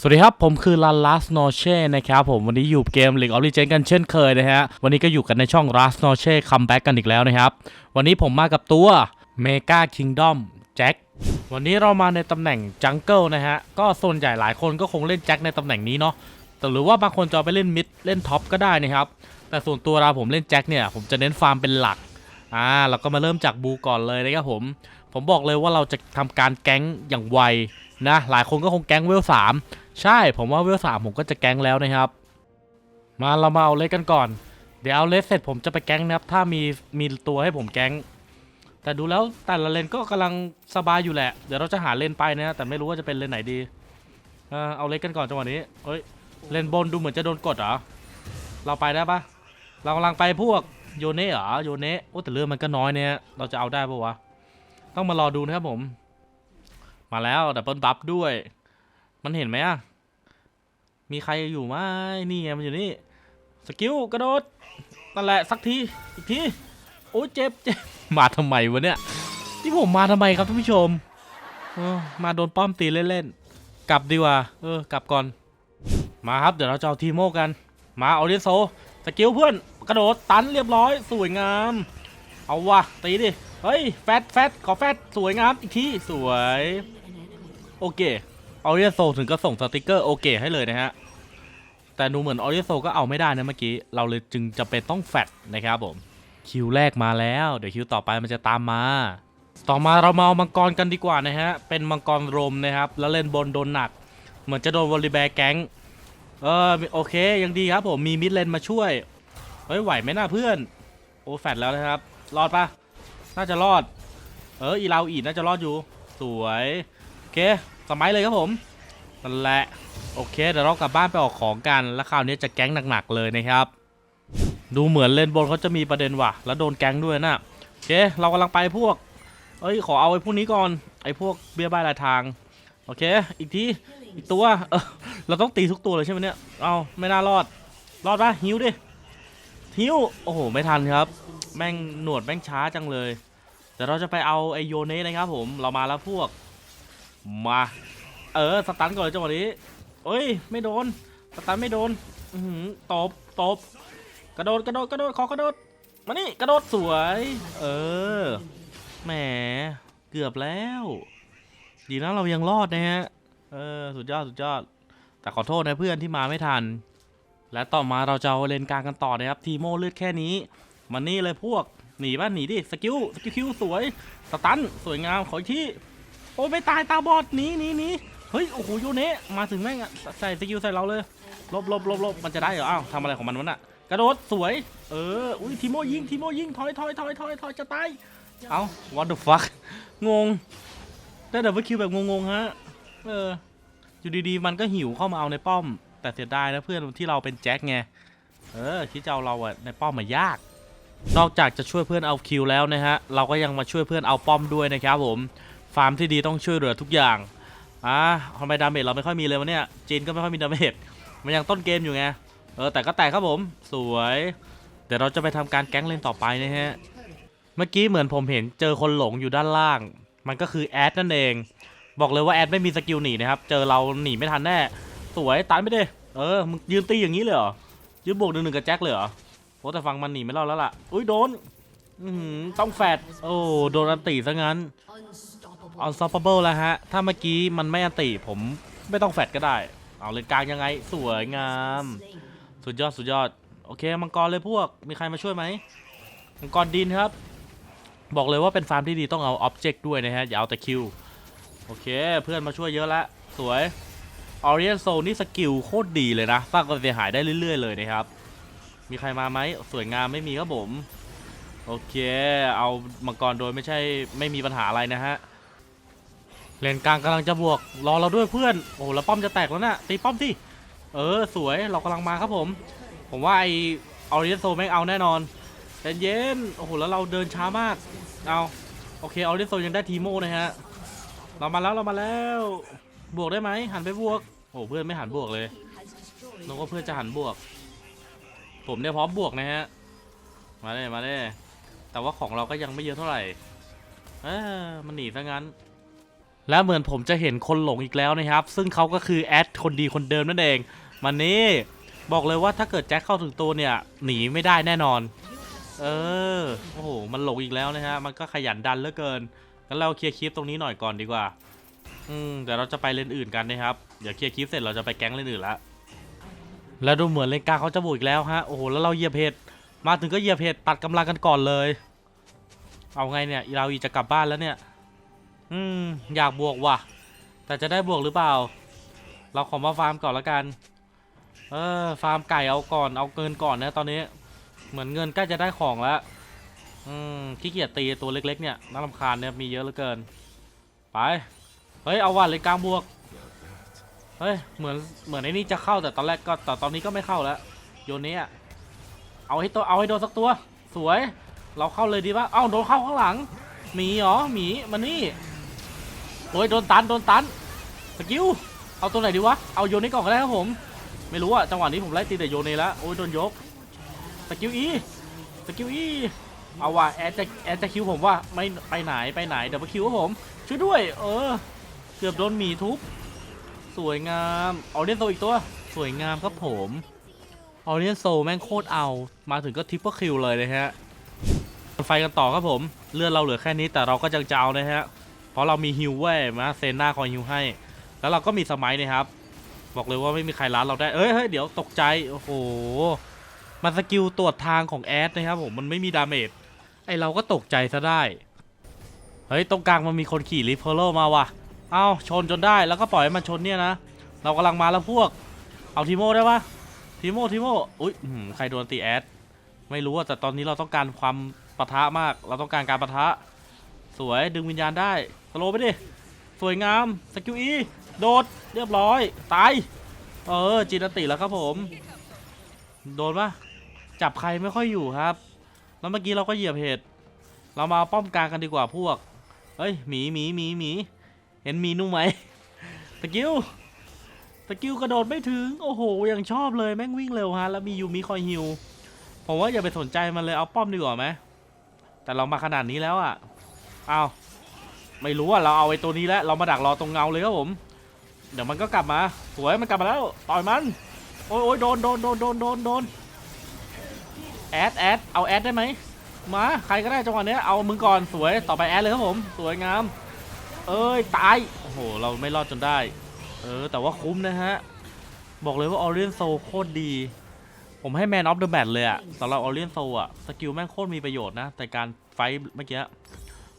สวัสดีครับ ผมคือลันลัสโนเช่นะครับผมวันนี้อยู่เกม League of Legends กันเช่นเคยนะฮะ วันนี้ก็อยู่กันในช่อง l a s n o c h e คัมแบ็กกันอีกแล้วนะครับ วันนี้ผมมากับตัว Mega Kingdom แจ็ควันนี้เรามาในตำแหน่งจังเกิลนะฮะ ก็ส่วนใหญ่หลายคนก็คงเล่นแจ็คในตำแหน่งนี้เนาะแต่หรือว่าบางคนจะไปเล่นมิดเล่นท็อปก็ได้นะครับ แต่ส่วนตัวเราผมเล่นแจ็คเนี่ยผมจะเน้นฟาร์มเป็นหลักอ่าเราก็มาเริ่มจากบูก่อนเลยนะครับผมผมบอกเลยว่าเราจะทำการแก๊งอย่างไว นะ หลายคนก็คงแก๊งเวลสามใช่ผมว่าเวลสามผมก็จะแก๊งแล้วนะครับ มาเรามาเอาเลสกันก่อน เดี๋ยวเอาเลสเสร็จผมจะไปแก๊งนะครับ ถ้ามีมีตัวให้ผมแก๊ง แต่ดูแล้วแต่ละเลนก็กำลังสบายอยู่แหละ เดี๋ยวเราจะหาเลนไปนะ แต่ไม่รู้ว่าจะเป็นเลนไหนดีเออเอาเลสกันก่อนจังหวะนี้เฮ้ยเลนบนดูเหมือนจะโดนกดเหรอ เราไปได้ปะเรากำลังไปพวกโยเน่เหรอโยเน่โอ้แต่เรื่องมันก็น้อยเนี่ย เราจะเอาได้ปะวะ ต้องมารอดูนะครับผม มาแล้วดับเบิลบัฟด้วย มันเห็นไหมอะ มีใครอยู่ไหมนี่ไงมันอยู่นี่สกิลกระโดดนั่นแหละสักที อีกที โอ้เจ็บเจ็บมาทำไมวะเนี่ยที่ผมมาทำไมครับท่านผู้ชมออมาโดนป้อมตีเล่นๆ กลับดีกว่า เออกลับก่อน มาครับเดี๋ยวเราจะเอาทีโมกัน มาเอาเรนโซสกิลเพื่อนกระโดดตันเรียบร้อยสวยงาม เอาวะตีดิ เฮ้ย แฟตแฟตขอแฟตสวยงามอีกทีสวย โอเคออริโซถึงก็ส่งสติกเกอร์โอเคให้เลยนะฮะ แต่ดูเหมือนออริโซก็เอาไม่ได้นะเมื่อกี้ เราเลยจึงจะเป็นต้องแฟดนะครับผม คิวแรกมาแล้ว เดี๋ยวคิวต่อไปมันจะตามมา ต่อมาเรามาเอามังกรกันดีกว่านะฮะ เป็นมังกรรมนะครับ แล้วเล่นบนโดนหนัก เหมือนจะโดนวอลลีแบร์แก๊ง เออโอเคยังดีครับผมมีมิดเลนมาช่วย เฮ้ยไหวไหมน่าเพื่อน โอ้แฟดแล้วนะครับ รอดปะน่าจะรอด เอออีลาวอีดน่าจะรอดอยู่ สวย อเคสมัยเลยครับผมนั่นแหละโอเคเดี๋ยวเรากลับบ้านไปออกของกันแล้วคราวนี้จะแก๊งหนักๆเลยนะครับ ดูเหมือนเลนบนเขาจะมีประเด็นว่ะ แล้วโดนแก๊งด้วยนะโอเค เรากำลังไปพวก เอ้ยขอเอาไอ้พวกนี้ก่อนไอ้พวกเบี้ยบ้ายรายทางโอเค อีกทีอีกตัวเออเราต้องตีทุกตัวเลยใช่ไหมเนี่ยเอาไม่น่ารอดรอดปะหิวดิหิวโอ้โหไม่ทันครับ แม่งหนวดแม่งช้าจังเลยเดี๋ยวเราจะไปเอาไอโยเนสนะครับผมเรามาแล้วพวก มา เออ สตันก่อนเลยจังหวะนี้เอ้ย ไม่โดน สตันไม่โดน อือหือตบ ตบ กระโดด กระโดด กระโดด ขอกระโดด มานี่ กระโดดสวย เออ แหม เกือบแล้ว ดีนะเรายังรอดนะฮะ เออ สุดยอด สุดยอด แต่ขอโทษนะเพื่อนที่มาไม่ทัน และต่อมาเราจะเอาเลนกลางกันต่อนะครับ ทีโม่เลือดแค่นี้ มันนี่เลยพวก หนีบ้าหนีดิ สกิล สกิลคิวสวย สตัน สวยงาม ขออีกที่ อ้ไม่ตายตาบอดหนีหนีหนีเฮ้ยโอ้โหโยเนะมาถึงแม่งอะใส่สกิลใส่เราเลยลบลบลบลบมันจะได้เหรออ้าวทำอะไรของมันวะน่ะกระโดดสวย เอออุ้ยทีโมยิงทีโมยิงถอยถอยถอยถอยถอยจะตายเอ้า what the fuck งงได้ดับเบิลคิวแบบงงๆฮะเอออยู่ดีๆ มันก็หิวเข้ามาเอาในป้อม แต่เสียดายนะเพื่อนที่เราเป็นแจ็คไงเออคิดจะเอาเราอะในป้อมมายาก นอกจากจะช่วยเพื่อนเอาคิวแล้วนะฮะเราก็ยังมาช่วยเพื่อนเอาป้อมด้วยนะครับผม ฟาร์มที่ดีต้องช่วยเหลือทุกอย่างอ่าทำไมดาเมจเราไม่ค่อยมีเลยวะเนี่ยจีนก็ไม่ค่อยมีดาเมจมันยังต้นเกมอยู่ไงเออแต่ก็แตกครับผมสวย เดี๋ยวเราจะไปทำการแก๊งเล่นต่อไปนะฮะเมื่อกี้เหมือนผมเห็นเจอคนหลงอยู่ด้านล่าง มันก็คือแอดนั่นเอง บอกเลยว่าแอดไม่มีสกิลหนีนะครับเจอเราหนีไม่ทันแน่สวยตันไม่ได้เออมึงยืนตีอย่างนี้เลยเหรอยืนบวกหนึ่งหนึ่งกับแจ็คเลยเหรอโอ้แต่ฟังมันหนีไม่รอดแล้วล่ะอุ้ยโดนต้องแฟดโอ้โดนอันตีซะงั้น unstoppable แล้วฮะ ถ้าเมื่อกี้มันไม่อันตีผมไม่ต้องแฟดก็ได้ เอาเลนกลางยังไง สวยงาม สุดยอดสุดยอด โอเค มังกรเลยพวก มีใครมาช่วยไหม มังกรดินครับ บอกเลยว่าเป็นฟาร์มที่ดีต้องเอา object ด้วยนะฮะ อย่าเอาแต่คิว โอเค เพื่อนมาช่วยเยอะล้วสวย Orient Soul นี่สกิลโคตรดีเลยนะสร้างความเสียหายได้เรื่อยๆเลยนะครับ มีใครมาไหมสวยงามไม่มีครับผม โอเค เอามังกรโดยไม่ใช่ไม่มีปัญหาอะไรนะฮะ เลนกลางกำลังจะบวกรอเราด้วยเพื่อนโอ้แล้วป้อมจะแตกแล้วนะตีป้อมที่เออสวยเรากำลังมาครับผม ผมว่าไอ Orient Soul แม่งเอาแน่นอนใจเย็นโอ้โหแล้วเราเดินช้ามากเอาโอเค Orient Soul ยังได้ทีโมนะฮะเรามาแล้วเรามาแล้ว บวกได้ไหมหันไปบวกโอ้เพื่อนไม่หันบวกเลยนึกว่าเพื่อนจะหันบวก ผมเนี่ยพร้อมบวกนะฮะมาเลยมาเลยแต่ว่าของเราก็ยังไม่เยอะเท่าไหร่เออมันหนีซะงั้น และเหมือนผมจะเห็นคนหลงอีกแล้วนะครับ ซึ่งเขาก็คือแอดคนดีคนเดิมนั่นเองมันนี่บอกเลยว่าถ้าเกิดแจ็คเข้าถึงตัวเนี่ยหนีไม่ได้แน่นอน เออโอ้โหมันหลงอีกแล้วนะฮะมันก็ขยันดันเหลือเกินงั้นเราเคลียร์คลิปตรงนี้หน่อยก่อนดีกว่า อืมเดี๋ยวเราจะไปเลนอื่นกันนะครับเดี๋ยวเคลียร์คลิปเสร็จเราจะไปแก๊งเลนอื่นละแล้วดูเหมือนเลนกลางเขาจะบุกอีกแล้วฮะโอ้โหแล้วเราเหยียบเพจมาถึงก็เหยียบเพจตัดกำลังกันก่อนเลย เอาไงเนี่ยเราอีจะกลับบ้านแล้วเนี่ย อืม อยากบวกว่ะ แต่จะได้บวกหรือเปล่า เราขอมาฟาร์มก่อนละกัน เออ ฟาร์มไก่เอาก่อน เอาเกินก่อนนะตอนนี้ เหมือนเงินใกล้จะได้ของแล้วอืมขี้เกียจตีตัวเล็กๆเนี่ยน่ารำคาญเนี่ยมีเยอะเหลือเกิน ไป เฮ้ย เอาว่ะเลยกลางบวก เฮ้ย เหมือน เหมือนไอ้นี่จะเข้าแต่ตอนแรกก็แต่ตอนนี้ก็ไม่เข้าแล้ว โยนนี้อะเอาให้ตัว เอาให้โดนสักตัว สวย เราเข้าเลยดีป่ะเอ้าโดนเข้าข้างหลัง หมีเหรอ หมี มานี่ โอ้ยโดนตันโดนตันสกิลเอาตัวไหนดีวะเอาโยนนี้ก่อนก็ได้ครับผม ไม่รู้อะจังหวะนี้ผมไล่ตีแต่โยนนี้ล้วโอ้ยโดนยกสกิลอีสกิลอีเอาว่ะแอดจะแอดจะคิวผมว่าไม่ไปไหนไปไหนเดี๋ยวมาคิวผมช่วยด้วย เออ เกือบโดนหมีทุบสวยงามออเรียนโซอีกตัวสวยงามครับผมออเรียนโซแม่งโคตรเอา มาถึงก็ทิปเปอร์คิวเลยนะฮะไฟกันต่อครับผม เลือดเราเหลือแค่นี้แต่เราก็ยังจะเอานะฮะ ราะเรามีฮิวเว้ยมาเซนหน้าคอยฮิวให้ แล้วเราก็มีสมัยนะครับ บอกเลยว่าไม่มีใครล้านเราได้ เอ้ยเฮ้ยเดี๋ยวตกใจ โอ้โห มันสกิลตรวจทางของแอดนะครับผม มันไม่มีดาเมจ ไอเราก็ตกใจซะได้ เฮ้ย ตรงกลางมันมีคนขี่ริฟเฟอร์มาว่ะ เอ้าชนจนได้ แล้วก็ปล่อยให้มันชนเนี่ยนะ เรากำลังมาแล้วพวก เอาทีโมได้ปะทีโมทีโมอุ้ยใครโดนตีแอด ไม่รู้อะแต่ตอนนี้เราต้องการความปะทะมาก เราต้องการการปะทะ สวยดึงวิญญาณได้สโลไปดิ สวยงามสกิลอีโดดเรียบร้อยตายเออจินติแล้วครับผม โดนปะจับใครไม่ค่อยอยู่ครับ แล้วเมื่อกี้เราก็เหยียบเหตุเรามาป้อมกลางกันดีกว่าพวกเฮ้ยหมีหมีหมีหมีเห็นหมีนุ่มไหมสกิลสกิลกระโดดไม่ถึง โอ้โห ยังชอบเลยแม่งวิ่งเร็วฮะ แล้วมียูมิคอยฮิว ผมว่าอย่าไปสนใจมันเลยเอาป้อมดีกว่าไหม แต่เรามาขนาดนี้แล้วอะ เอาไม่รู้อะเราเอาไอ้ตัวนี้แล้วเรามาดักรอตรงเงาเลยครับผม เดี๋ยวมันก็กลับมาสวยมันกลับมาแล้วต่อยมันโอ้ยโอ้ยโดนโดนโดนโดนโดนโดนแอดแอดเอาแอดได้ไหมมาใครก็ได้จังหวะเนี้ยเอามึงก่อนสวยต่อไปแอดเลยครับผมสวยงาม เอ้ยตายโอ้โหเราไม่รอดจนได้ เออแต่ว่าคุ้มนะฮะบอกเลยว่าออเรียนโซโคตรดี ผมให้แมนออฟเดอะแมตเลยอะสำหรับออเรียนโซอะสกิลแม่งโคตรมีประโยชน์นะแต่การไฟท์เมื่อกี้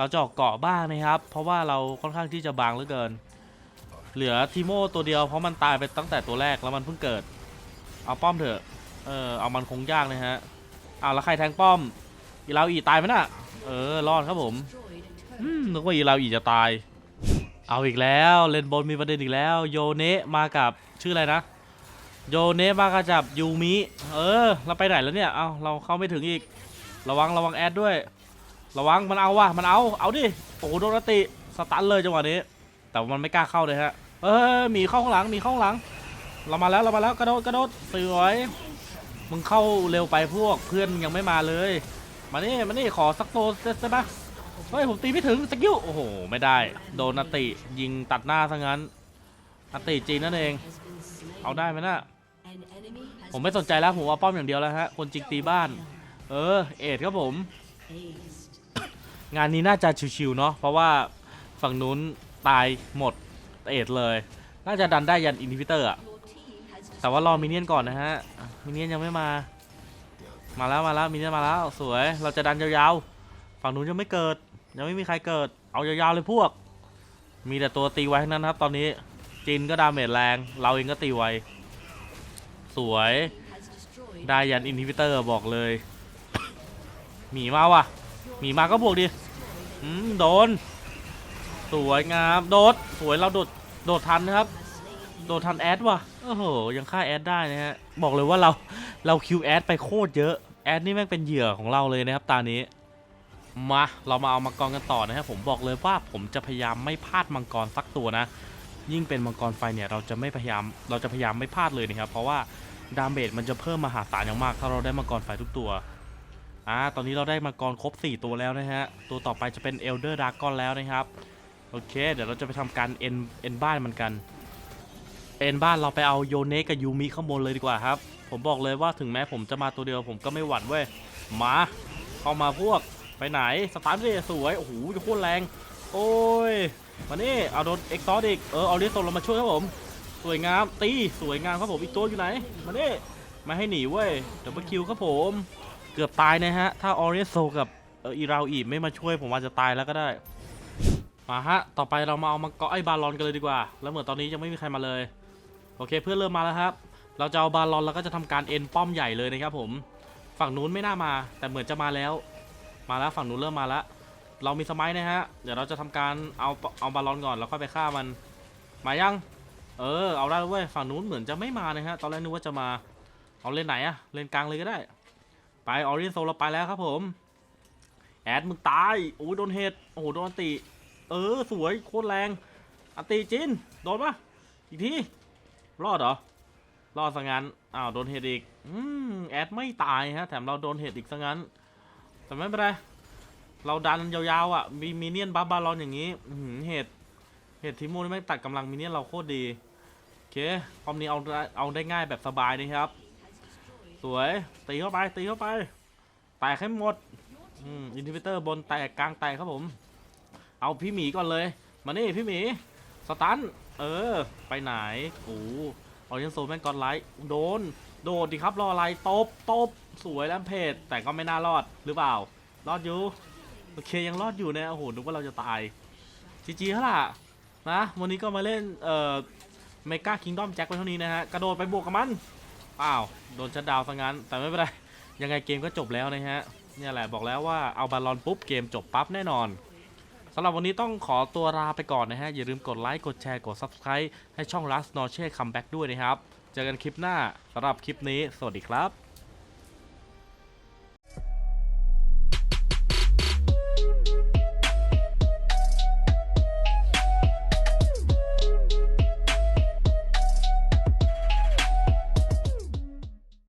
เราจะออกเกาะบ้างนะครับ เพราะว่าเราค่อนข้างที่จะบางเหลือเกิน เหลือทีโมตัวเดียวเพราะมันตายไปตั้งแต่ตัวแรกแล้วมันเพิ่งเกิด เอาป้อมเถอะ เออเอามันคงยากนะฮะเอาแล้วใครแทงป้อม อีลาวอีตายไหมน่ะ เออรอดครับผมนึกว่าอีลาวอีจะตาย เอาอีกแล้วเลนบนมีประเด็นอีกแล้ว โยเนะมากับชื่ออะไรนะโยเนะมากับจับยูมิ เออ เราไปไหนแล้วเนี่ย เอาเราเข้าไม่ถึงอีก ระวังระวังแอดด้วย ระวังมันเอาว่ะมันเอาเอาดิโอ้โหโดนติสตันเลยจังหวะนี้ แต่มันไม่กล้าเข้าเลยฮะเออมีเข้าข้างหลังมีเข้าข้างหลัง เรามาแล้วเรามาแล้วกระโดดกระโดดสวยมึงเข้าเร็วไปพวกเพื่อนยังไม่มาเลย มานี่มานี่ขอสักโตใช่ปะเฮ้ยผมตีไม่ถึงสกิลโอ้โหไม่ได้ โดนนติยิงตัดหน้าซะงั้นนติจีนนั่นเอง เอาได้ไหมน่ะผมไม่สนใจแล้วผมเอาป้อมอย่างเดียวแล้วฮะคนจริงตีบ้าน เออเอ็ดครับผม งานนี้น่าจะชิวๆเนาะเพราะว่าฝั่งนู้นตายหมดเอ็ดเลย น่าจะดันได้ยันอินทิวิเตอร์อะแต่ว่ารอมินเนี่ยนก่อนนะฮะมินเนี่ยนยังไม่มา มาแล้วมาแล้วมินเนี่ยนมาแล้วสวย เราจะดันยาวๆ ฝั่งนู้นยังไม่เกิด ยังไม่มีใครเกิด เอายาวๆเลยพวก มีแต่ตัวตีไว้ทั้งนั้นครับ ตอนนี้จินก็ดาเมจแรง เราเองก็ตีไวสวยได้ยันอินทิวิเตอร์บอกเลย หมีมาว่ะ มีมาก็บวกดิอืมโดน สวยงามโดดสวยเราโดดโดดทันนะครับ โดดทันแอดว่ะโอ้โหยังฆ่าแอดได้นะฮะบอกเลยว่าเราเราคิวแอดไปโคตรเยอะแอดนี่แม่งเป็นเหยื่อของเราเลยนะครับตานี้มาเรามาเอามังกรกันต่อนะครับผมบอกเลยว่าผมจะพยายามไม่พลาดมังกรสักตัวนะ ยิ่งเป็นมังกรไฟเนี่ยเราจะไม่พยายามเราจะพยายามไม่พลาดเลยนะครับเพราะว่าดาเมจมันจะเพิ่มมหาศาลอย่างมากถ้าเราได้มังกรไฟทุกตัว อ่าตอนนี้เราได้มังกรครบ 4 ตัวแล้วนะฮะ ตัวต่อไปจะเป็นเอลเดอร์ดากอนแล้วนะครับ โอเค เดี๋ยวเราจะไปทำการเอ็นเอ็นบ้านมันกัน เอ็นบ้านเราไปเอาโยเนกับยูมิข้างบนเลยดีกว่าครับ ผมบอกเลยว่าถึงแม้ผมจะมาตัวเดียวผมก็ไม่หวั่นเว้ย มา เข้ามาพวกไปไหน สตาร์ทเลยสวย โอ้โหจะโคตรแรง โอ้ย มานี่ เอาโดนเอ็กซ์ซออีก เออ เอาเรียกโซลงมาช่วยครับผม สวยงาม ตี สวยงามครับผม อีกตัวอยู่ไหน มานี่ มาให้หนีเว้ย ดับเบิลคิวครับผม เกือบตายนะฮะ ถ้าออเรียโซกับอีราวอีไม่มาช่วยผมอาจจะตายแล้วก็ได้ มาฮะ ต่อไปเรามาเอามังกรไอ้บาลอนกันเลยดีกว่า แล้วเหมือนตอนนี้ยังไม่มีใครมาเลย โอเคเพื่อนเริ่มมาแล้วครับ เราจะเอาบาลอนแล้วก็จะทำการเอ็นป้อมใหญ่เลยนะครับผม ฝั่งนู้นไม่น่ามา แต่เหมือนจะมาแล้ว มาแล้วฝั่งนู้นเริ่มมาแล้ว เรามีสมัยนะฮะ เดี๋ยวเราจะทำการเอาเอาบาลอนก่อนแล้วค่อยไปฆ่ามัน มายัง เออ เอาได้แล้วเว้ย ฝั่งนู้นเหมือนจะไม่มานะฮะ ตอนแรกนึกว่าจะมา เอาเล่นไหนอะเล่นกลางเลยก็ได้ ไปออรินโซเราไปแล้วครับผม แอดมึงตายโอ้ยโดนเฮดโอ้โหโดนอันติ เออสวยโคตรแรงอันติจินโดนปะอีกทีรอดเหรอรอดซะงั้นอ้าวโดนเฮดอีกอืมแอดไม่ตายฮะแถมเราโดนเฮดอีกซะงั้นแต่ไม่เป็นไรเราดันยาวๆอะมีมิเนียนบัฟบาลอนอย่างนี้อื้อหือเห็ดเห็ดทิโมนี่ไม่งตัดกำลังมิเนียนเราโคตรดีโอเคพร้อมนี้เอาได้เอาได้ง่ายแบบสบายนะครับ สวย ตีเข้าไป ตีเข้าไป แตกให้หมดอินทิวิเตอร์บนแตกกลางแตกครับผม เอาพี่หมีก่อนเลย มานี่พี่หมี สตัน เออ ไปไหนโอ้ออริยนโซแม่กอนไลท์โดน โดดดิครับรออะไรตบตบสวยแล้วเพจแต่ก็ไม่น่ารอดหรือเปล่า รอดอยู่ โอเคยังรอดอยู่นะโอ้โหนึกว่าเราจะตายจีจีเขาล่ะนะวันนี้ก็มาเล่นเอ่อเมกาคิงดอมแจ็คไปเท่านี้นะฮะ กระโดดไปบวกกับมัน อ้าวโดนชัดดาวซะงั้น แต่ไม่เป็นไร ยังไงเกมก็จบแล้วนะฮะ เนี่ยแหละบอกแล้วว่าเอาบอลลอนปุ๊บเกมจบปั๊บแน่นอนสำหรับวันนี้ต้องขอตัวลาไปก่อนนะฮะ อย่าลืมกดไลค์ กดแชร์ กด Subscribe ให้ช่อง Last n o c h e Comeback ด้วยนะครับ เจอกันคลิปหน้าสำหรับคลิปนี้ สวัสดีครับ